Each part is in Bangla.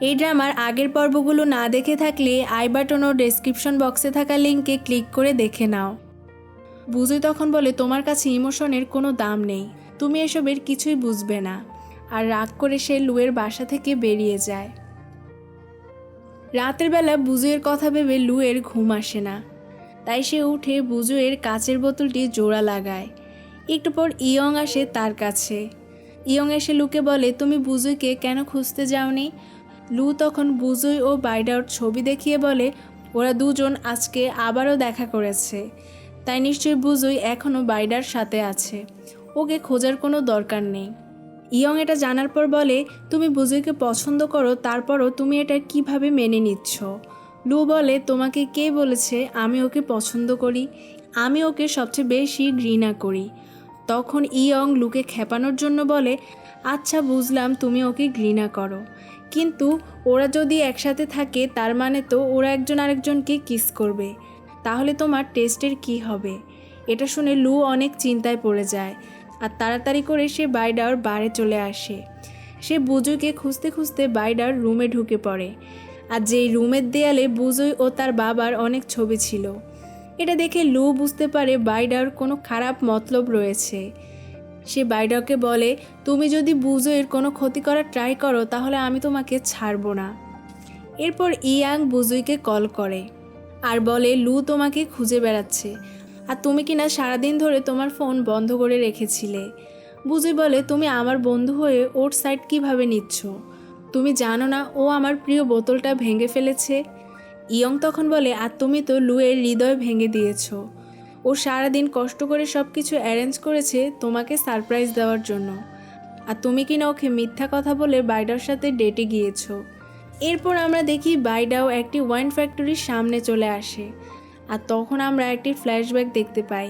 এই ড্রামার আগের পর্বগুলো না দেখে থাকলে আই বাটন ও ডেসক্রিপশন বক্সে থাকা লিঙ্কে ক্লিক করে দেখে নাও। বুঝই তখন বলে, তোমার কাছে ইমোশনের কোনো দাম নেই। তুমি এসবের কিছুই বুঝবে না। আর রাগ করে সে লুয়ের বাসা থেকে বেরিয়ে যায়। রাতের বেলা বুজুয়ের কথা ভেবে লুয়ের ঘুম আসে না। তাই সে উঠে বুজুয়ের কাচের বোতলটি জোড়া লাগায়। একটু পর ইয়ং আসে তার কাছে। ইয়ং এসে লুকে বলে, তুমি বুজুকে কেন খুঁজতে যাওনি? লু তখন বুজুই ও বাইডার ছবি দেখিয়ে বলে, ওরা দুজন আজকে আবারও দেখা করেছে। তাই নিশ্চয়ই বুজুই এখনও বাইডার সাথে আছে। ওকে খোঁজার কোনো দরকার নেই। ইয়ং এটা জানার পর বলে, তুমি বুজুইকে পছন্দ করো, তারপরও তুমি এটা কীভাবে মেনে নিচ্ছ? লু বলে, তোমাকে কে বলেছে আমি ওকে পছন্দ করি? আমি ওকে সবচেয়ে বেশি ঘৃণা করি। তখন ইয়ং লুকে খেপানোর জন্য বলে আচ্ছা বুঝলাম তুমি ওকে ঘৃণা করো। কিন্তু ওরা যদি একসাথে থাকে, তার মানে তো ওরা একজন আরেকজনকে কিস করবে। তাহলে তোমার টেস্টের কি হবে? এটা শুনে লু অনেক চিন্তায় পড়ে যায় আর তাড়াতাড়ি করে সে বাইডার বারে চলে আসে। সে বুজুইকে খুঁজতে খুঁজতে বাইডার রুমে ঢুকে পড়ে আর যেই রুমের দেয়ালে বুজুই ও তার বাবার অনেক ছবি ছিল। এটা দেখে লু বুঝতে পারে বাইডার কোনো খারাপ মতলব রয়েছে। সে বাইডারকে বলে, তুমি যদি বুজুইয়ের কোনো ক্ষতি করার ট্রাই করো, তাহলে আমি তোমাকে ছাড়বো না। এরপর ইয়াং বুজুইকে কল করে আর বলে, লু তোমাকে খুঁজে বেড়াচ্ছে। আর তুমি কিনা সারাদিন ধরে তোমার ফোন বন্ধ করে রেখেছিলে। বুজুই বলে, তুমি আমার বন্ধু হয়ে ওর সাইড কীভাবে নিচ্ছ? তুমি জানো না ও আমার প্রিয় বোতলটা ভেঙে ফেলেছে? ইয়ং তখন বলে, আর তুমি তো লুয়ের হৃদয় ভেঙে দিয়েছ। ও সারাদিন কষ্ট করে সব কিছু অ্যারেঞ্জ করেছে তোমাকে সারপ্রাইজ দেওয়ার জন্য। আর তুমি কিনা ওকে মিথ্যা কথা বলে বাইডার সাথে ডেটে গিয়েছো। এরপর আমরা দেখি বাইডাও একটি ওয়াইন ফ্যাক্টরির সামনে চলে আসে। আর তখন আমরা একটি ফ্ল্যাশব্যাক দেখতে পাই,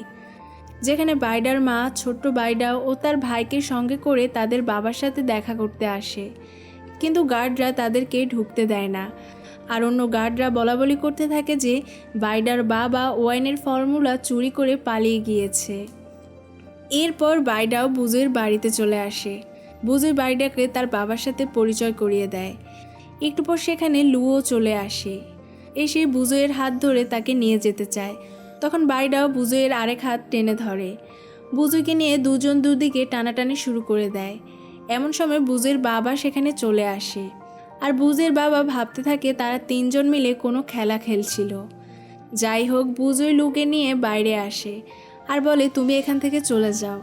যেখানে বাইডার মা, ছোট্ট বাইডাও ও তার ভাইকে সঙ্গে করে তাদের বাবার সাথে দেখা করতে আসে। কিন্তু গার্ডরা তাদেরকে ঢুকতে দেয় না। আর অন্য গার্ডরা বলা বলি করতে থাকে যে বাইডার বাবা ওয়াইনের ফর্মুলা চুরি করে পালিয়ে গিয়েছে। এরপর বাইডাও বুজের বাড়িতে চলে আসে। বুজের বাইডাকে তার বাবার সাথে পরিচয় করিয়ে দেয়। একটু পর সেখানে লুও চলে আসে। এসে বুজয়ের হাত ধরে তাকে নিয়ে যেতে চায়। তখন বাইডাও বুজয়ের আরেক হাত টেনে ধরে। বুজুকে নিয়ে দুজন দুদিকে টানাটানি শুরু করে দেয়। এমন সময় বুজের বাবা সেখানে চলে আসে। আর বুজের বাবা ভাবতে থাকে তারা তিনজন মিলে কোনো খেলা খেলছিল। যাই হোক বুজই লুকে নিয়ে বাইরে আসে আর বলে, তুমি এখান থেকে চলে যাও।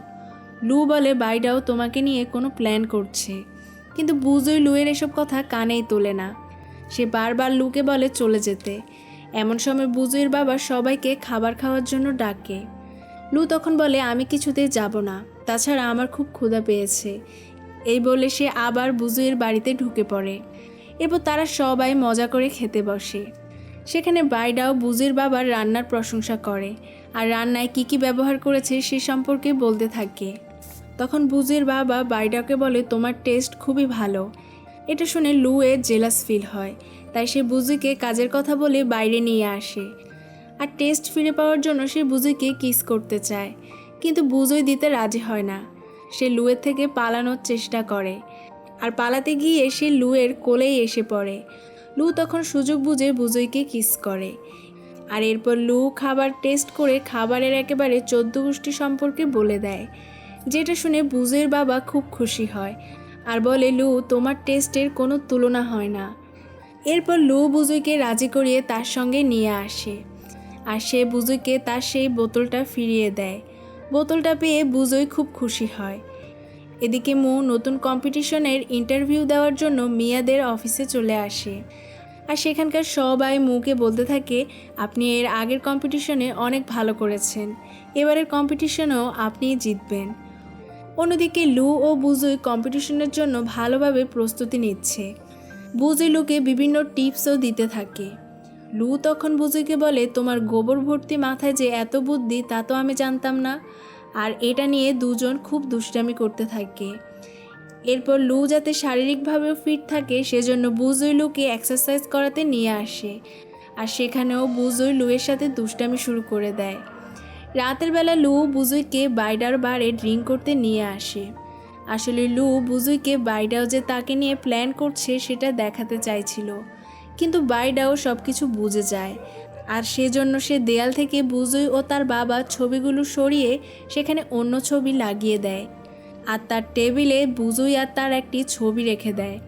লু বলে, বাইডাও তোমাকে নিয়ে কোনো প্ল্যান করছে। কিন্তু বুজই লুয়ের এসব কথা কানেই তোলে না। সে বারবার লুকে বলে, চলে যেতে। এমন সময় বুজুইয়ের বাবা সবাইকে খাবার খাওয়ার জন্য ডাকে। লু তখন বলে, আমি কিছুতেই যাব না। তাছাড়া আমার খুব ক্ষুধা পেয়েছে। এই বলে সে আবার বুজুইয়ের বাড়িতে ঢুকে পড়ে। এরপর তারা সবাই মজা করে খেতে বসে। সেখানে বাইডাও বুজির বাবার রান্নার প্রশংসা করে আর রান্নায় কী কী ব্যবহার করেছে সে সম্পর্কে বলতে থাকে। তখন বুজির বাবা বাইডাকে বলে, তোমার টেস্ট খুবই ভালো। এটা শুনে লুয়ে জেলাস ফিল হয়। তাই সে বুজিকে কাজের কথা বলে বাইরে নিয়ে আসে। আর টেস্ট ফিরে পাওয়ার জন্য সে বুজিকে কিস করতে চায়। কিন্তু বুজই দিতে রাজি হয় না। সে লুয়ের থেকে পালানোর চেষ্টা করে। আর পালাতে গিয়ে সে লুয়ের কোলেই এসে পড়ে। লু তখন সুযোগ বুঝে বুজইকে কিস করে। আর এরপর লু খাবার টেস্ট করে খাবারের একেবারে চোদ্দ গোষ্ঠী সম্পর্কে বলে দেয়, যেটা শুনে বুজের বাবা খুব খুশি হয় আর বলে, লু, তোমার টেস্টের কোনো তুলনা হয় না। এরপর লু বুজুইকে রাজি করিয়ে তার সঙ্গে নিয়ে আসে। আর সে বুজুইকে তার সেই বোতলটা ফিরিয়ে দেয়। বোতলটা পেয়ে বুজুই খুব খুশি হয়। এদিকে মু নতুন কম্পিটিশনের ইন্টারভিউ দেওয়ার জন্য মিয়াদের অফিসে চলে আসে। আর সেখানকার সবাই মুকে বলতে থাকে, আপনি এর আগের কম্পিটিশনে অনেক ভালো করেছেন। এবারের কম্পিটিশনেও আপনিই জিতবেন। অন্যদিকে লু ও বুজুই কম্পিটিশনের জন্য ভালোভাবে প্রস্তুতি নিচ্ছে। বুজুই লুকে বিভিন্ন টিপসও দিতে থাকে। লু তখন বুজুইকে বলে, তোমার গোবর ভর্তি মাথায় যে এত বুদ্ধি, তা তো আমি জানতাম না। আর এটা নিয়ে দুজন খুব দুষ্টামি করতে থাকে। এরপর লু যাতে শারীরিকভাবেও ফিট থাকে, সেজন্য বুজুই লুকে এক্সারসাইজ করাতে নিয়ে আসে। আর সেখানেও বুজুই লুয়ের সাথে দুষ্টামি শুরু করে দেয়। রাতের বেলা লু বুজুইকে বাইডার বারে ড্রিঙ্ক করতে নিয়ে আসে। আসলে লু বুজুইকে বাইডাও যে তাকে নিয়ে প্ল্যান করছে, সেটা দেখাতে চাইছিল। কিন্তু বাইডাও সব কিছু বুঝে যায়। আর সেজন্য সে দেয়াল থেকে বুজুই ও তার বাবা ছবিগুলো সরিয়ে সেখানে অন্য ছবি লাগিয়ে দেয়। আর তার টেবিলে বুজুই আর তার একটি ছবি রেখে দেয়।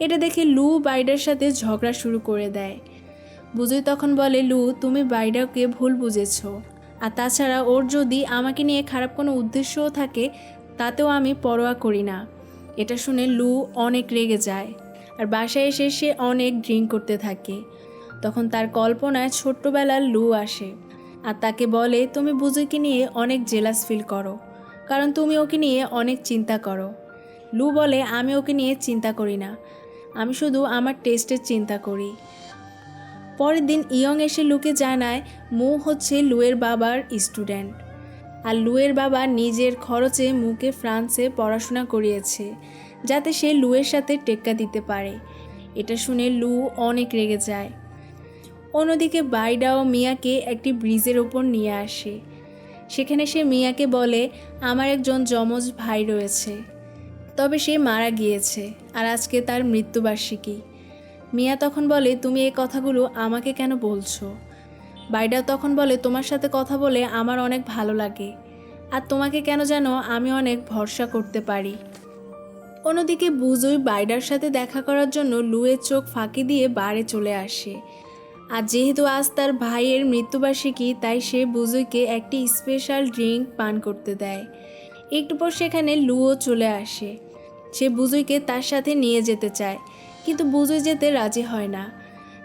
এটা দেখে লু বাইডার সাথে ঝগড়া শুরু করে দেয়। বুজুই তখন বলে, লু, তুমি বাইডাকে ভুল বুঝেছ। আর তাছাড়া ওর যদি আমাকে নিয়ে খারাপ কোনো উদ্দেশ্যও থাকে, তাতেও আমি পরোয়া করি না। এটা শুনে লু অনেক রেগে যায়। আর বাসায় এসে সে অনেক ড্রিঙ্ক করতে থাকে। তখন তার কল্পনায় ছোট্টবেলার লু আসে আর তাকে বলে, তুমি বুজুইকে নিয়ে অনেক জেলাস ফিল করো, কারণ তুমি ওকে নিয়ে অনেক চিন্তা করো। লু বলে, আমি ওকে নিয়ে চিন্তা করি না, আমি শুধু আমার টেস্টের চিন্তা করি। পরের দিন ইয়ং এসে লুকে জানায়, মু হচ্ছে লুয়ের বাবার স্টুডেন্ট আর লুয়ের বাবা নিজের খরচে মুকে ফ্রান্সে পড়াশোনা করিয়েছে, যাতে সে লুয়ের সাথে টেক্কা দিতে পারে। এটা শুনে লু অনেক রেগে যায়। অন্যদিকে বাইডা ও মিয়াকে একটি ব্রিজের ওপর নিয়ে আসে। সেখানে সে মিয়াকে বলে, আমার একজন যমজ ভাই রয়েছে। তবে সে মারা গিয়েছে আর আজকে তার মৃত্যুবার্ষিকী। মিয়া তখন বলে, তুমি এই কথাগুলো আমাকে কেন বলছো? বাইডা তখন বলে, তোমার সাথে কথা বলে আমার অনেক ভালো লাগে আর তোমাকে কেন যেন আমি অনেক ভরসা করতে পারি? অন্যদিকে বুজুই বাইডার সাথে দেখা করার জন্য লুয়ের চোখ ফাঁকি দিয়ে বারে চলে আসে। আর যেহেতু আজ তার ভাইয়ের মৃত্যুবার্ষিকী, তাই সে বুজুইকে একটি স্পেশাল ড্রিঙ্ক পান করতে দেয়। একটু পর সেখানে লুও চলে আসে। সে বুজুইকে তার সাথে নিয়ে যেতে চায়, কিন্তু বুজুই যেতে রাজি হয় না।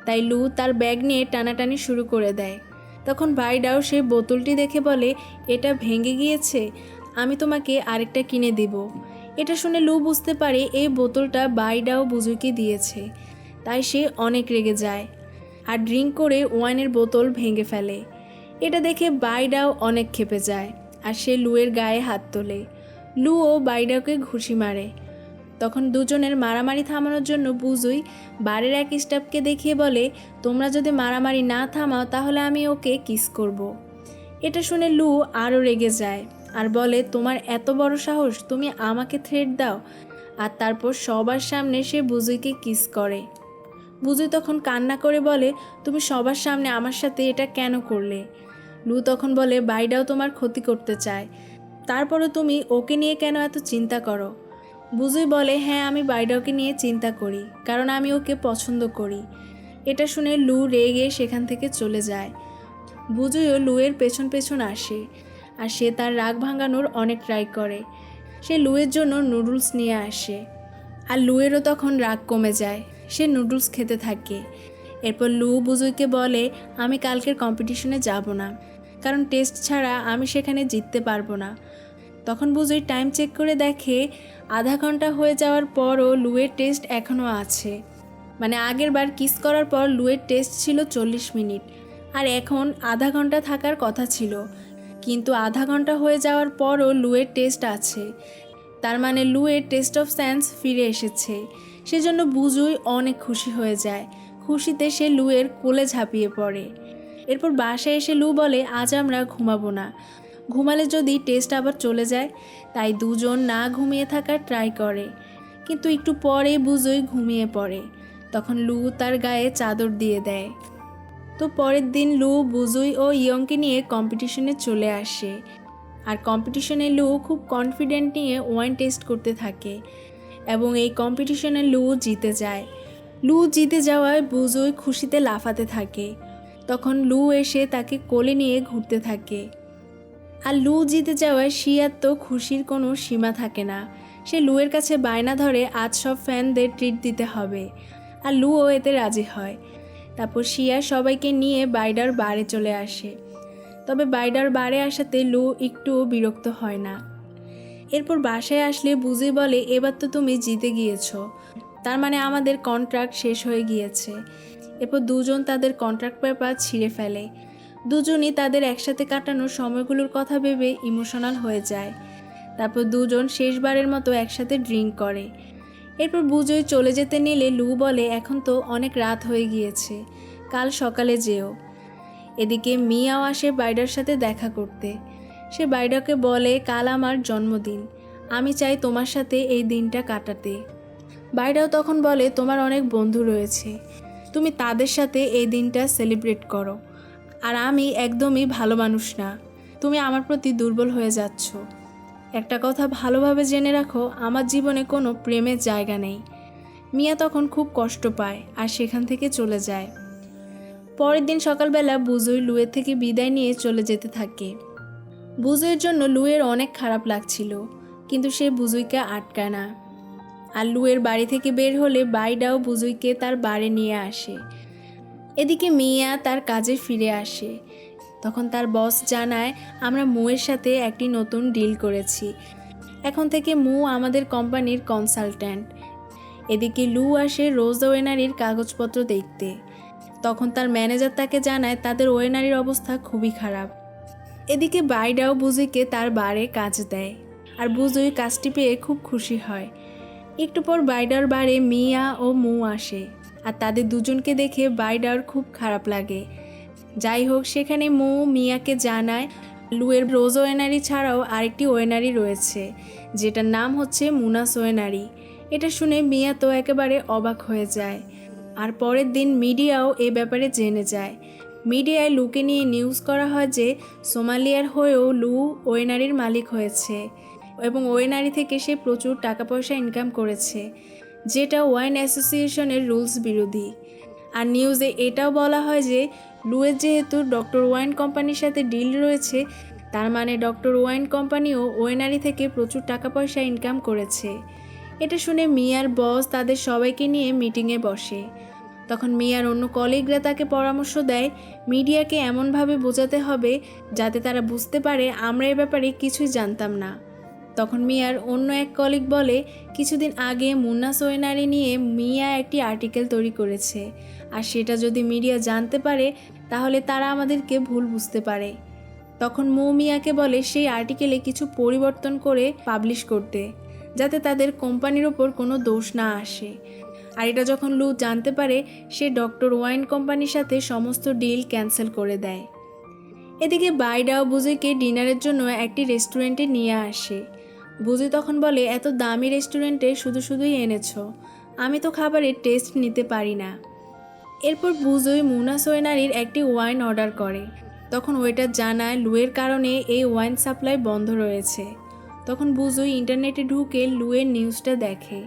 তাই লু তার ব্যাগ নিয়ে টানাটানি শুরু করে দেয়। তখন বাইডাও সেই বোতলটি দেখে বলে, এটা ভেঙে গিয়েছে, আমি তোমাকে আরেকটা কিনে দিব। এটা শুনে লু বুঝতে পারে এই বোতলটা বাইডাও বুজুইকে দিয়েছে। তাই সে অনেক রেগে যায়। আর ড্রিঙ্ক করে ওয়াইনের বোতল ভেঙে ফেলে। এটা দেখে বাইডাও অনেক ক্ষেপে যায় আর সে লুয়ের গায়ে হাত তোলে। লু ও বাইডাকে ঘুষি মারে। তখন দুজনের মারামারি থামানোর জন্য বুঝুই বাড়ির এক স্টাফকে দেখিয়ে বলে, তোমরা যদি মারামারি না থামাও, তাহলে আমি ওকে কিস করব। এটা শুনে লু আরও রেগে যায় আর বলে, তোমার এত বড় সাহস, তুমি আমাকে থ্রেট দাও। আর তারপর সবার সামনে সে বুজুইকে কিস করে। বুজুই তখন কান্না করে বলে, তুমি সবার সামনে আমার সাথে এটা কেন করলে? লু তখন বলে, বাইডাও তোমার ক্ষতি করতে চায়। তারপরও তুমি ওকে নিয়ে কেন এত চিন্তা করো? বুজুই বলে হ্যাঁ আমি বাইডাওকে নিয়ে চিন্তা করি, কারণ আমি ওকে পছন্দ করি। এটা শুনে লু রেগে সেখান থেকে চলে যায়। বুজুইও লুয়ের পেছন পেছন আসে, আর সে তার রাগ ভাঙানোর অনেক ট্রাই করে। সে লুয়ের জন্য নুডলস নিয়ে আসে, আর লুয়েরও তখন রাগ কমে যায়। সে নুডলস খেতে থাকে। এরপর লু বুজুইকে বলে, আমি কালকের কম্পিটিশনে যাব না। কারণ টেস্ট ছাড়া আমি সেখানে জিততে পারব না। তখন বুজুই টাইম চেক করে দেখে, আধা ঘণ্টা হয়ে যাওয়ার পরও লুয়ের টেস্ট এখনও আছে। মানে আগের বার কিস করার পর লুয়ের টেস্ট ছিল চল্লিশ মিনিট। আর এখন আধা ঘণ্টা থাকার কথা ছিল। কিন্তু আধা ঘণ্টা হয়ে যাওয়ার পরও লুয়ের টেস্ট আছে। তার মানে লুয়ের টেস্ট অফ সায়েন্স ফিরে এসেছে। সেজন্য বুজুই অনেক খুশি হয়ে যায়। খুশিতে সে লুয়ের কোলে ঝাঁপিয়ে পড়ে। এরপর বাসায় এসে লু বলে, আজ আমরা ঘুমাবো না। ঘুমালে যদি টেস্ট আবার চলে যায়, তাই দুজন না ঘুমিয়ে থাকার ট্রাই করে। কিন্তু একটু পরে বুজুই ঘুমিয়ে পড়ে। তখন লু তার গায়ে চাদর দিয়ে দেয়। তো পরের দিন লু বুজুই ও ইয়ংকে নিয়ে কম্পিটিশনে চলে আসে। আর কম্পিটিশনে লু খুব কনফিডেন্ট নিয়ে ওয়াইন টেস্ট করতে থাকে। এবং এই কম্পিটিশনে লু জিতে যায়। লু জিতে যাওয়ায় বুজুই খুশিতে লাফাতে থাকে। তখন লু এসে তাকে কোলে নিয়ে ঘুরতে থাকে। আর লু জিতে যাওয়ায় শিয়ার তো খুশির কোনো সীমা থাকে না। সে লুয়ের কাছে বায়না ধরে আজ সব ফ্যানদের ট্রিট দিতে হবে। আর লুও এতে রাজি হয়। তারপর শিয়া সবাইকে নিয়ে বাইডার বারে চলে আসে। তবে বাইডার বারে আসাতে লু একটুও বিরক্ত হয় না। এরপর বাসায় আসলে বুঝি বলে, এবার তো তুমি জিতে গিয়েছো। তার মানে আমাদের কন্ট্রাক্ট শেষ হয়ে গিয়েছে। এরপর দুজন তাদের কন্ট্রাক্ট পেপার ছিঁড়ে ফেলে। দুজনই তাদের একসাথে কাটানোর সময়গুলোর কথা ভেবে ইমোশনাল হয়ে যায়। তারপর দুজন শেষবারের মতো একসাথে ড্রিঙ্ক করে। এরপর বুঝোই চলে যেতে নিলে লু বলে, এখন তো অনেক রাত হয়ে গিয়েছে, কাল সকালে যেও। এদিকে মিয়াও আসে বাইডার সাথে দেখা করতে। সে বাইডাকে বলে, কাল আমার জন্মদিন। আমি চাই তোমার সাথে এই দিনটা কাটাতে। বাইরেও তখন বলে, তোমার অনেক বন্ধু রয়েছে। তুমি তাদের সাথে এই দিনটা সেলিব্রেট করো। আর আমি একদমই ভালো মানুষ না। তুমি আমার প্রতি দুর্বল হয়ে যাচ্ছ। একটা কথা ভালোভাবে জেনে রাখো, আমার জীবনে কোনো প্রেমের জায়গা নেই। মিয়া তখন খুব কষ্ট পায় আর সেখান থেকে চলে যায়। পরের দিন সকালবেলা বুজুই লুয়ের থেকে বিদায় নিয়ে চলে যেতে থাকে। বুজুইয়ের জন্য লুয়ের অনেক খারাপ লাগছিল, কিন্তু সে বুজুইকে আটকায় না। আর লুয়ের বাড়ি থেকে বের হলে বাইডাও বুজুইকে তার বাড়ি নিয়ে আসে। এদিকে মিয়া তার কাজে ফিরে আসে। তখন তার বস জানায়, আমরা মুয়ের সাথে একটি নতুন ডিল করেছি। এখন থেকে মু আমাদের কোম্পানির কনসালট্যান্ট। এদিকে লু আসে রোজ ওয়েনারির কাগজপত্র দেখতে। তখন তার ম্যানেজার তাকে জানায়, তাদের ওয়েনারির অবস্থা খুবই খারাপ। এদিকে বাইডাও বুজুইকে তার বারে কাজ দেয়, আর বুজুই কাজটি পেয়ে খুব খুশি হয়। একটু পর বাইডার বারে মিয়া ও মু আসে, আর তাদের দুজনকে দেখে বাইডার খুব খারাপ লাগে। যাই হোক, সেখানে মু মিয়াকে জানায়, লুয়ের রোজ ওয়েনারি ছাড়াও আরেকটি ওয়েনারি রয়েছে, যেটার নাম হচ্ছে মুনাস ওয়েনারি। এটা শুনে মিয়া তো একেবারে অবাক হয়ে যায়, আর পরের দিন মিডিয়াও এ ব্যাপারে জেনে যায় মিডিয়ায় লুকে নিয়ে নিউজ করা হয় যে সোমালিয়ার হয়েও লু ওয়েনারির মালিক হয়েছে এবং ওয়েনারি থেকে সে প্রচুর টাকা পয়সা ইনকাম করেছে, যেটা ওয়াইন অ্যাসোসিয়েশনের রুলস বিরোধী। আর নিউজে এটাও বলা হয় যে লুয়ের যেহেতু ডক্টর ওয়াইন কোম্পানির সাথে ডিল রয়েছে, তার মানে ডক্টর ওয়াইন কোম্পানিও ওয়েনারি থেকে প্রচুর টাকা পয়সা ইনকাম করেছে। এটা শুনে মিয়ার বস তাদের সবাইকে নিয়ে মিটিংয়ে বসে। তখন মিয়ার অন্য কলিগরা তাকে পরামর্শ দেয়, মিডিয়াকে এমনভাবে বোঝাতে হবে যাতে তারা বুঝতে পারে আমরা এ ব্যাপারে কিছুই জানতাম না। তখন মিয়ার অন্য এক কলিগ বলে, কিছুদিন আগে মুন্না সোয়েনারি নিয়ে মিয়া একটি আর্টিকেল তৈরি করেছে। আর সেটা যদি মিডিয়া জানতে পারে, তাহলে তারা আমাদেরকে ভুল বুঝতে পারে। তখন মৌ মিয়াকে বলে, সেই আর্টিকেলে কিছু পরিবর্তন করে পাবলিশ করতে, যাতে তাদের কোম্পানির ওপর কোনো দোষ না আসে। আর এটা যখন লু জানতে পারে, সে ডক্টর ওয়াইন কোম্পানির সাথে সমস্ত ডিল ক্যান্সেল করে দেয়। এদিকে বাইডাও বুজিকে ডিনারের জন্য একটি রেস্টুরেন্টে নিয়ে আসে। বুজি তখন বলে, এত দামি রেস্টুরেন্টে শুধু শুধুই এনেছ। আমি তো খাবারের টেস্ট নিতে পারি না। এরপর বুজুই মুনা সোয়েনারির একটি ওয়াইন অর্ডার করে। তখন ওয়েটার জানায়, লুয়ের কারণে এই ওয়াইন সাপ্লাই বন্ধ রয়েছে। তখন বুজুই ইন্টারনেটে ঢুকে লুয়ের নিউজটা দেখে।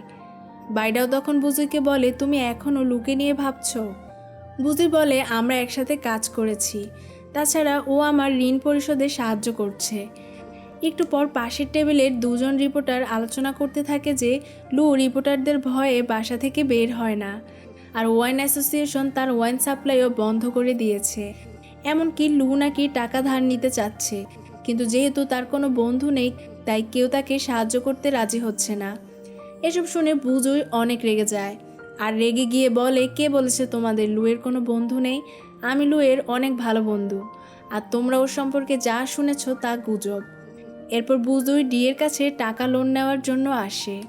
বাইডাও তখন বুজুইকে বলে, তুমি এখনও লুকে নিয়ে ভাবছ? বুজি বলে, আমরা একসাথে কাজ করেছি। তাছাড়া ও আমার ঋণ পরিশোধে সাহায্য করছে। একটু পর পাশের টেবিলের দুজন রিপোর্টার আলোচনা করতে থাকে যে, লু, রিপোর্টারদের ভয়ে বাসা থেকে বের হয় না। আর ওয়াইন অ্যাসোসিয়েশন তার ওয়াইন সাপ্লাইও বন্ধ করে দিয়েছে। এমনকি লু নাকি টাকা ধার নিতে চাচ্ছে। কিন্তু যেহেতু তার কোনো বন্ধু নেই, তাই কেউ তাকে সাহায্য করতে রাজি হচ্ছে না। এসব শুনে বুজুই অনেক রেগে যায়। আর রেগে গিয়ে বলে, কে বলেছে তোমাদের লুয়ের কোনো বন্ধু নেই? আমি লুয়ের অনেক ভালো বন্ধু। আর তোমরা ওর সম্পর্কে যা শুনেছ তা গুজব। এরপর বুজুই ডিয়ের কাছে টাকা লোন নেওয়ার জন্য আসে।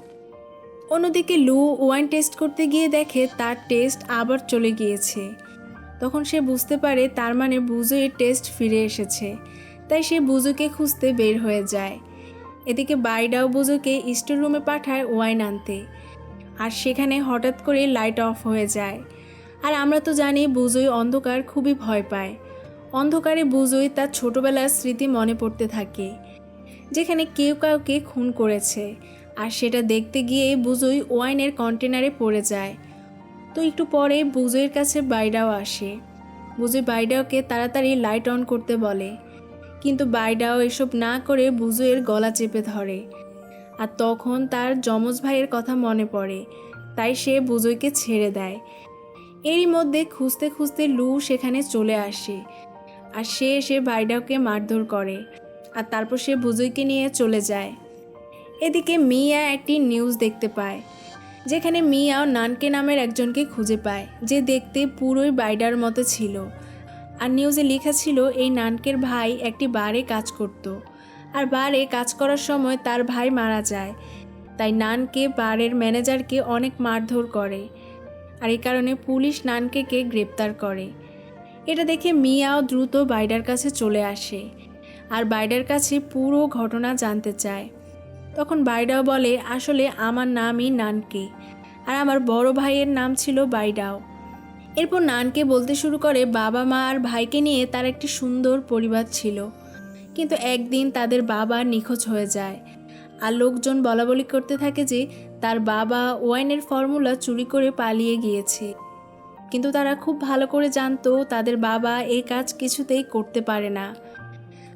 অন্যদিকে লু ওয়াইন টেস্ট করতে গিয়ে দেখে তার টেস্ট আবার চলে গিয়েছে। তখন সে বুঝতে পারে তার মানে বুজুয়ের টেস্ট ফিরে এসেছে। তাই সে বুজুকে খুঁজতে বের হয়ে যায়। এদিকে বাইডাও বুজুকে স্টোর রুমে পাঠায় ওয়াইন আনতে। আর সেখানে হঠাৎ করে লাইট অফ হয়ে যায়। আর আমরা তো জানি বুজুই অন্ধকার খুবই ভয় পায়। অন্ধকারে বুজুই তার ছোটবেলার স্মৃতি মনে পড়তে থাকে, যেখানে কেউ কাউকে খুন করেছে। আর সেটা দেখতে গিয়ে বুজুই ওয়াইনের কন্টেনারে পড়ে যায়। তো একটু পরে বুজুইয়ের কাছে বাইডাও আসে। বুজুই বাইডাওকে তাড়াতাড়ি লাইট অন করতে বলে। কিন্তু বাইডাও এসব না করে বুজুয়ের গলা চেপে ধরে। আর তখন তার যমজ ভাইয়ের কথা মনে পড়ে, তাই সে বুজুইকে ছেড়ে দেয়। এরই মধ্যে খুঁজতে খুঁজতে লু সেখানে চলে আসে, আর সে এসে বাইডাওকে মারধর করে, আর তারপর সে বুজুইকে নিয়ে চলে যায়। এদিকে মিয়া একটি নিউজ দেখতে পায়, যেখানে মিয়া নানকে নামের একজনকে খুঁজে পায়, যে দেখতে পুরোই বাইডার মতো ছিল। আর নিউজে লেখা ছিল, এই নানকের ভাই একটি বারে কাজ করত। আর বারে কাজ করার সময় তার ভাই মারা যায়। তাই নানকে, বারের ম্যানেজারকে অনেক মারধর করে। আর এই কারণে পুলিশ নানকেকে গ্রেপ্তার করে। এটা দেখে মিয়াও দ্রুত বাইডার কাছে চলে আসে। আর বাইডার কাছে পুরো ঘটনা জানতে চায়। তখন বাইডাও বলে, আসলে আমার নামই নানকে। আর আমার বড় ভাইয়ের নাম ছিল বাইডাও। এরপর নানকে বলতে শুরু করে বাবা মা আর ভাইকে নিয়ে তার একটি সুন্দর পরিবার ছিল। কিন্তু একদিন তাদের বাবা নিখোঁজ হয়ে যায়। আর লোকজন বলা বলি করতে থাকে যে, তার বাবা ওয়াইনের ফর্মুলা চুরি করে পালিয়ে গিয়েছে। কিন্তু তারা খুব ভালো করে জানতো তাদের বাবা এই কাজ কিছুতেই করতে পারে না।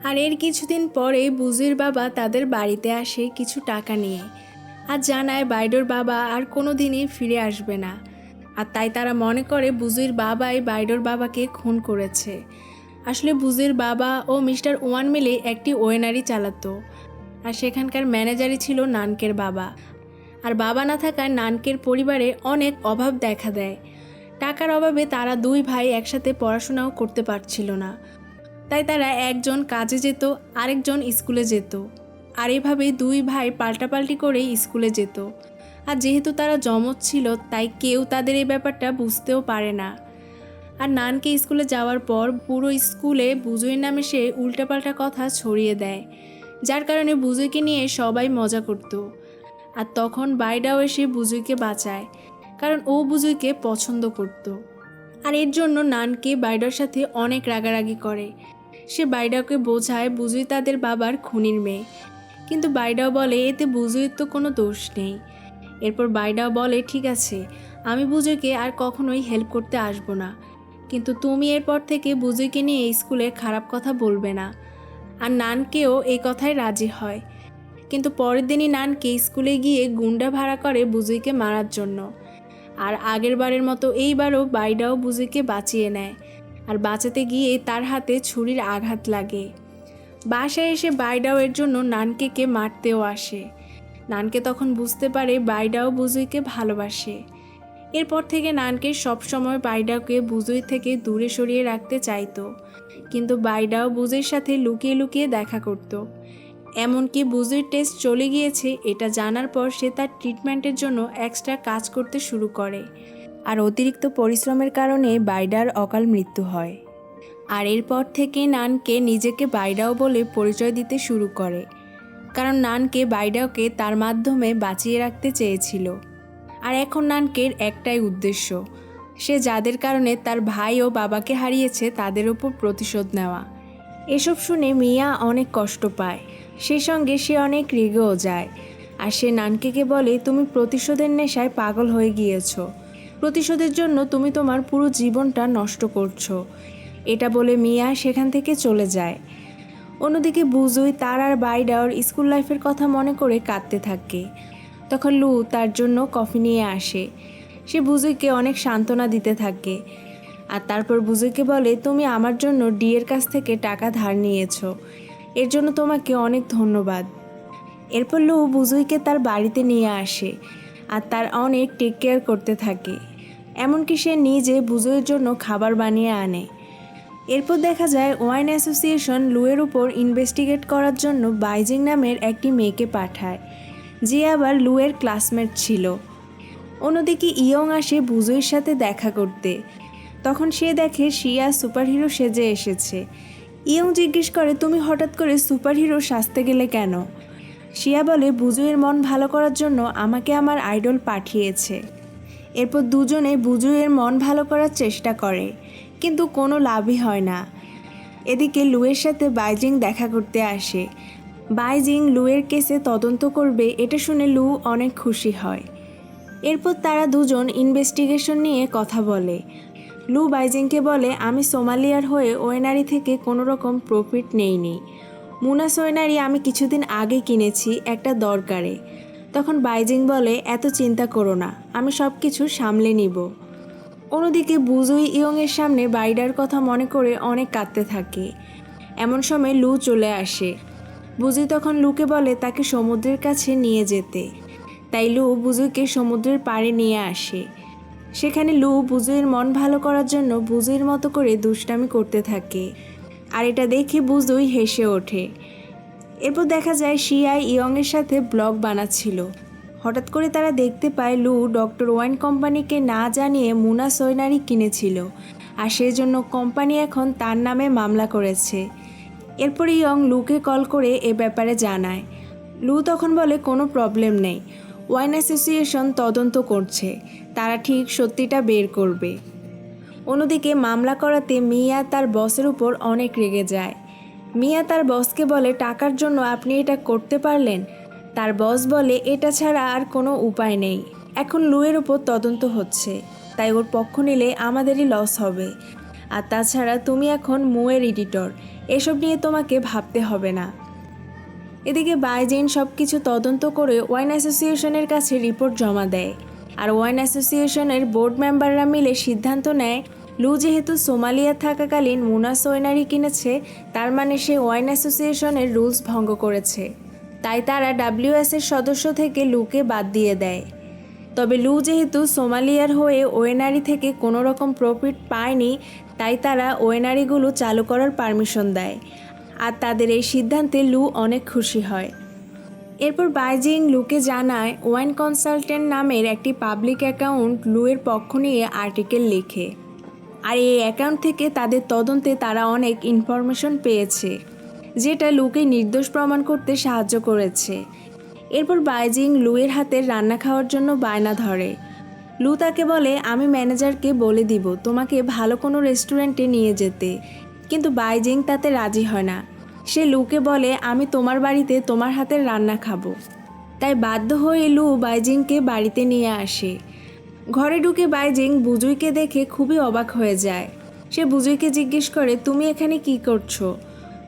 আর এর কিছুদিন পরে বুজির বাবা তাদের বাড়িতে আসে কিছু টাকা নিয়ে। আর জানায় বাইডোর বাবা আর কোনো দিনই ফিরে আসবে না। আর তাই তারা মনে করে বুজির বাবাই বাইডোর বাবাকে খুন করেছে। আসলে বুজির বাবা ও মিস্টার ওয়ান মিলে একটি ওয়েনারি চালাতো। আর সেখানকার ম্যানেজারই ছিল নানকের বাবা। আর বাবা না থাকায় নানকের পরিবারে অনেক অভাব দেখা দেয়। টাকার অভাবে তারা দুই ভাই একসাথে পড়াশোনাও করতে পারছিল না। তাই তারা একজন কাজে যেত, আরেকজন স্কুলে যেত। আর এভাবেই দুই ভাই পাল্টাপাল্টি করেই স্কুলে যেত। আর যেহেতু তারা জমজ ছিল, তাই কেউ তাদের এই ব্যাপারটা বুঝতেও পারে না। আর নানকে স্কুলে যাওয়ার পর পুরো স্কুলে বুজুইয়ের নামে সে উল্টাপাল্টা কথা ছড়িয়ে দেয়, যার কারণে বুজুইকে নিয়ে সবাই মজা করত। আর তখন বাইডাও এসে বুজুইকে বাঁচায়, কারণ ও বুজুইকে পছন্দ করত। আর এর জন্য নানকে বাইডার সাথে অনেক রাগারাগি করে। সে বাইডাওকে বোঝায় বুজুই তাদের বাবার খুনির মেয়ে, কিন্তু বাইডাও বলে, এতে বুজুইয়ের তো কোনো দোষ নেই। এরপর বাইডাও বলে, ঠিক আছে, আমি বুজুইকে আর কখনোই হেল্প করতে আসব না। কিন্তু তুমি এরপর থেকে বুজুইকে নিয়ে এই স্কুলে খারাপ কথা বলবে না। আর নানকেও এই কথায় রাজি হয়। কিন্তু পরের দিনই নানকে স্কুলে গিয়ে গুন্ডা ভাড়া করে বুজুইকে মারার জন্য। আর আগের বারের মতো এইবারও বাইডাও বুজুইকে বাঁচিয়ে নেয়। আর বাঁচাতে গিয়ে তার হাতে ছুরির আঘাত লাগে। বাসায় এসে বাইডাও এর জন্য নানকেকে মারতেও আসে। নানকে তখন বুঝতে পারে বাইডাও বুজুইকে ভালোবাসে। এরপর থেকে নানকে সবসময় বাইডাওকে বুজুই থেকে দূরে সরিয়ে রাখতে চাইতো। কিন্তু বাইডাও বুজুইর সাথে লুকিয়ে লুকিয়ে দেখা করত। এমনকি বুজুইর টেস্ট চলে গিয়েছে এটা জানার পর সে তার ট্রিটমেন্টের জন্য এক্সট্রা কাজ করতে শুরু করে। আর অতিরিক্ত পরিশ্রমের কারণে বাইডার অকাল মৃত্যু হয়। আর এরপর থেকে নানকে নিজেকে বাইডাও বলে পরিচয় দিতে শুরু করে। কারণ নানকে বাইডাওকে তার মাধ্যমে বাঁচিয়ে রাখতে চেয়েছিল। আর এখন নানকের একটাই উদ্দেশ্য, সে যাদের কারণে তার ভাই ও বাবাকে হারিয়েছে তাদের ওপর প্রতিশোধ নেওয়া। এসব শুনে মিয়া অনেক কষ্ট পায় সেই সঙ্গে সে অনেক রেগেও যায়। আর সে নানকেকে বলে, তুমি প্রতিশোধের নেশায় পাগল হয়ে গিয়েছো। প্রতিশোধের জন্য তুমি তোমার পুরো জীবনটা নষ্ট করছ। এটা বলে মিয়া সেখান থেকে চলে যায়। অন্যদিকে বুজুই তার আর বাইডাওর স্কুল লাইফের কথা মনে করে কাঁদতে থাকে। তখন লু তার জন্য কফি নিয়ে আসে। সে বুজুইকে অনেক সান্ত্বনা দিতে থাকে। আর তারপর বুজুইকে বলে, তুমি আমার জন্য ডিয়ের কাছ থেকে টাকা ধার নিয়েছো। এর জন্য তোমাকে অনেক ধন্যবাদ। এরপর লু বুজুইকে তার বাড়িতে নিয়ে আসে আর তার অনেক টেক কেয়ার করতে থাকে। এমনকি সে নিজে বুজুইয়ের জন্য খাবার বানিয়ে আনে। এরপর দেখা যায়, ওয়াইন অ্যাসোসিয়েশন লুয়ের উপর ইনভেস্টিগেট করার জন্য বাইজিং নামের একটি মেয়েকে পাঠায়, যে আবার লুয়ের ক্লাসমেট ছিল। অন্যদিকে ইয়ং আসে বুজুইয়ের সাথে দেখা করতে। তখন সে দেখে শিয়া সুপারহিরো সেজে এসেছে। ইয়ং জিজ্ঞেস করে, তুমি হঠাৎ করে সুপারহিরো সাজতে গেলে কেন? শিয়া বলে, বুজুইয়ের মন ভালো করার জন্য আমাকে আমার আইডল পাঠিয়েছে। এরপর দুজনে বুজুইয়ের মন ভালো করার চেষ্টা করে। কিন্তু কোনো লাভই হয় না। এদিকে লুয়ের সাথে বাইজিং দেখা করতে আসে। বাইজিং লুয়ের কেসে তদন্ত করবে, এটা শুনে লু অনেক খুশি হয়। এরপর তারা দুজন ইনভেস্টিগেশন নিয়ে কথা বলে। লু বাইজিংকে বলে, আমি সোমালিয়ার হয়ে ওয়েনারি থেকে কোনো রকম প্রফিট নেইনি। মুনা সোয়েনারি আমি কিছুদিন আগে কিনেছি, একটা দরকারে। তখন বাইজিং বলে, এত চিন্তা করো না, আমি সব কিছু সামলে নিব। অন্যদিকে বুজুই ইয়ংয়ের সামনে বাইডার কথা মনে করে অনেক কাঁদতে থাকে। এমন সময় লু চলে আসে। বুজুই তখন লুকে বলে, তাকে সমুদ্রের কাছে নিয়ে যেতে। তাই লু বুজুইকে সমুদ্রের পাড়ে নিয়ে আসে। সেখানে লু বুজুইয়ের মন ভালো করার জন্য বুজুইয়ের মতো করে দুষ্টামি করতে থাকে। আর এটা দেখে বুজুই হেসে ওঠে। এরপর দেখা যায়, শিয়াই ইয়ংয়ের সাথে ব্লগ বানাচ্ছিল। হঠাৎ করে তারা দেখতে পায় লু ডক্টর ওয়াইন কোম্পানিকে না জানিয়ে মুনা সৈনারি কিনেছিল। আর সেই জন্য কোম্পানি এখন তার নামে মামলা করেছে। এরপর ইয়ং লুকে কল করে এ ব্যাপারে জানায়। লু তখন বলে, কোনো প্রবলেম নেই। ওয়াইন অ্যাসোসিয়েশন তদন্ত করছে। তারা ঠিক সত্যিটা বের করবে। অন্যদিকে মামলা করাতে মিয়া তার বসের উপর অনেক রেগে যায়। মিয়া তার বসকে বলে, টাকার জন্য আপনি এটা করতে পারলেন? তার বস বলে, এটা ছাড়া আর কোনো উপায় নেই। এখন লুয়ের উপর তদন্ত হচ্ছে। তাই ওর পক্ষ নিলে আমাদেরই লস হবে। আর তাছাড়া তুমি এখন মুয়ের এডিটর। এসব নিয়ে তোমাকে ভাবতে হবে না। এদিকে বাইজেন সব কিছু তদন্ত করে ওয়াইন অ্যাসোসিয়েশনের কাছে রিপোর্ট জমা দেয়। আর ওয়াইন অ্যাসোসিয়েশনের বোর্ড মেম্বাররা মিলে সিদ্ধান্ত নেয়, লু যেহেতু সোমালিয়া থাকাকালীন মুনা সোয়নারি কিনেছে, তার মানে সে ওয়াইন অ্যাসোসিয়েশনের রুলস ভঙ্গ করেছে। তাই তারা ডাব্লিউএস এর সদস্য থেকে লুকে বাদ দিয়ে দেয়। তবে লু যেহেতু সোমালিয়ার হয়ে ওয়েনারি থেকে কোনো রকম প্রফিট পায়নি, তাই তারা ওয়েনারিগুলো চালু করার পারমিশন দেয়। আর তাদের এই সিদ্ধান্তে লু অনেক খুশি হয়। এরপর বাইজিং লুকে জানায়, ওয়াইন কনসালটেন্ট নামের একটি পাবলিক অ্যাকাউন্ট লুয়ের পক্ষ নিয়ে আর্টিকেল লেখে। আর এই অ্যাকাউন্ট থেকে তাদের তদন্তে তারা অনেক ইনফরমেশন পেয়েছে। যেটা লুকে নির্দোষ প্রমাণ করতে সাহায্য করেছে। এরপর বাইজিং লুয়ের হাতের রান্না খাওয়ার জন্য বায়না ধরে। লু তাকে বলে, আমি ম্যানেজারকে বলে দিব তোমাকে ভালো কোনো রেস্টুরেন্টে নিয়ে যেতে। কিন্তু বাইজিং তাতে রাজি হয় না। সে লুকে বলে, আমি তোমার বাড়িতে তোমার হাতের রান্না খাব। তাই বাধ্য হয়ে লু বাইজিংকে বাড়িতে নিয়ে আসে। ঘরে ঢুকে বাইজিং বুজুইকে দেখে খুবই অবাক হয়ে যায়। সে বুজুইকে জিজ্ঞেস করে, তুমি এখানে কি করছ?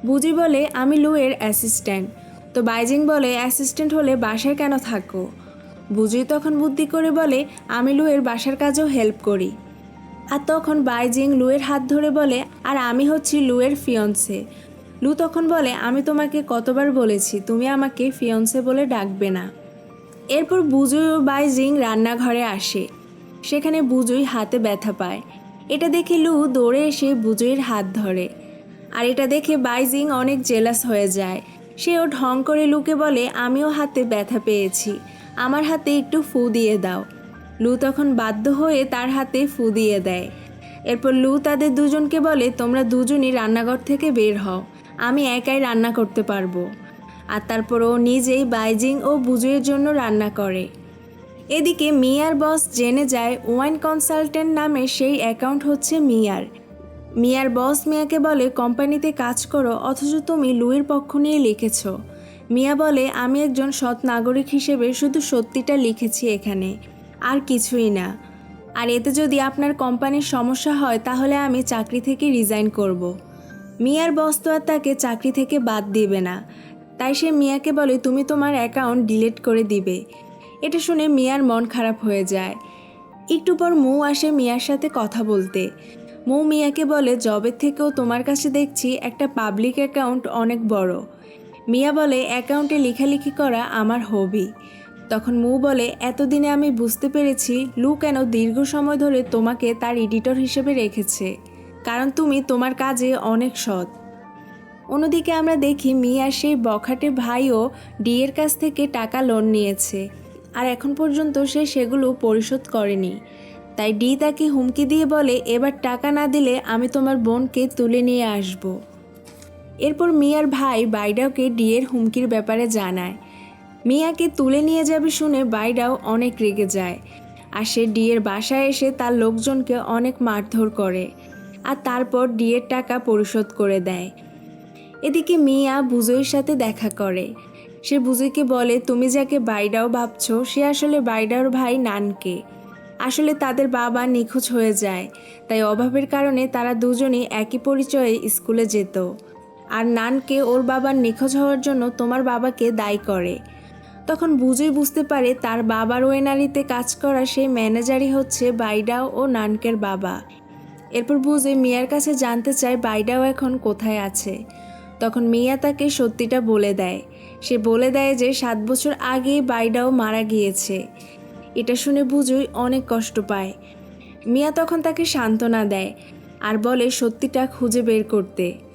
বুজি বলে, আমি লুয়ের অ্যাসিস্ট্যান্ট। তো বাইজিং বলে, অ্যাসিস্ট্যান্ট হলে বাসায় কেন থাকো? বুজুই তখন বুদ্ধি করে বলে, আমি লুয়ের বাসার কাজেও হেল্প করি। আর তখন বাইজিং লুয়ের হাত ধরে বলে, আর আমি হচ্ছি লুয়ের ফিয়ন্সে। লু তখন বলে, আমি তোমাকে কতবার বলেছি, তুমি আমাকে ফিয়ন্সে বলে ডাকবে না। এরপর বুজুই ও বাইজিং রান্নাঘরে আসে। সেখানে বুজুই হাতে ব্যথা পায়। এটা দেখে লু দৌড়ে এসে বুজুইয়ের হাত ধরে। আর এটা দেখে বাইজিং অনেক জেলাস হয়ে যায়। সেও ঢং করে লুকে বলে, আমিও হাতে ব্যথা পেয়েছি। আমার হাতে একটু ফু দিয়ে দাও। লু তখন বাধ্য হয়ে তার হাতে ফু দিয়ে দেয়। এরপর লু তাদের দুজনকে বলে, তোমরা দুজনই রান্নাঘর থেকে বের হও। আমি একাই রান্না করতে পারব। আর তারপর ও নিজেই বাইজিং ও বুজুয়ের জন্য রান্না করে। এদিকে মিয়ার বস জেনে যায়, ওয়াইন কনসালটেন্ট নামে সেই অ্যাকাউন্ট হচ্ছে মিয়ার। মিয়ার বস মিয়াকে বলে, কোম্পানিতে কাজ করো, অথচ তুমি লুইয়ের পক্ষ নিয়ে লিখেছ। মিয়া বলে, আমি একজন সৎ নাগরিক হিসেবে শুধু সত্যিটা লিখেছি এখানে, আর কিছুই না। আর এতে যদি আপনার কোম্পানির সমস্যা হয়, তাহলে আমি চাকরি থেকে রিজাইন করব। মিয়ার বস তো আর তাকে চাকরি থেকে বাদ দিবে না। তাই সে মিয়াকে বলে, তুমি তোমার অ্যাকাউন্ট ডিলিট করে দিবে। এটা শুনে মিয়ার মন খারাপ হয়ে যায়। একটু পর মৌ আসে মিয়ার সাথে কথা বলতে। মৌ মিয়াকে বলে, জবের থেকেও তোমার কাছে দেখছি একটা পাবলিক অ্যাকাউন্ট অনেক বড়। মিয়া বলে অ্যাকাউন্টে লেখালেখি করা আমার হবি তখন মৌ বলে, এতদিনে আমি বুঝতে পেরেছি লু কেন দীর্ঘ সময় ধরে তোমাকে তার এডিটর হিসেবে রেখেছে, কারণ তুমি তোমার কাজে অনেক সৎ। অন্যদিকে আমরা দেখি মিয়া সেই বখাটে ভাইও ডিয়ের কাছ থেকে টাকা লোন নিয়েছে, আর এখন পর্যন্ত সে সেগুলো পরিশোধ করেনি। তাই ডি তাকে হুমকি দিয়ে বলে, এবার টাকা না দিলে আমি তোমার বোনকে তুলে নিয়ে আসব। এরপর মিয়ার ভাই বাইডাওকে ডিয়ের হুমকির ব্যাপারে জানায়। মিয়াকে তুলে নিয়ে যাবে শুনে বাইডাও অনেক রেগে যায়। আর সে ডিয়ের বাসায় এসে তার লোকজনকে অনেক মারধর করে। আর তারপর ডিয়ের টাকা পরিশোধ করে দেয়। এদিকে মিয়া বুজোইর সাথে দেখা করে। সে বুজুইকে বলে, তুমি যাকে বাইডাও ভাবছ, সে আসলে বাইডাওর ভাই নানকে। আসলে তাদের বাবা নিখোঁজ হয়ে যায়। তাই অভাবের কারণে তারা দুজনেই একই পরিচয়ে স্কুলে যেত। আর নানকে ওর বাবার নিখোঁজ হওয়ার জন্য তোমার বাবাকে দায়ী করে। তখন বুঝেই বুঝতে পারে তার বাবার ওয়েনারিতে কাজ করা সেই ম্যানেজারই হচ্ছে বাইডাও ও নানকের বাবা। এরপর বুঝে মিয়ার কাছে জানতে চায় বাইডাও এখন কোথায় আছে। তখন মিয়া তাকে সত্যিটা বলে দেয়। সে বলে দেয় যে সাত বছর আগে বাইডাও মারা গিয়েছে। এটা শুনে বুঝুই অনেক কষ্ট পায়। মিয়া তখন তাকে সান্ত্বনা দেয় আর বলে, সত্যিটা খুঁজে বের করতে।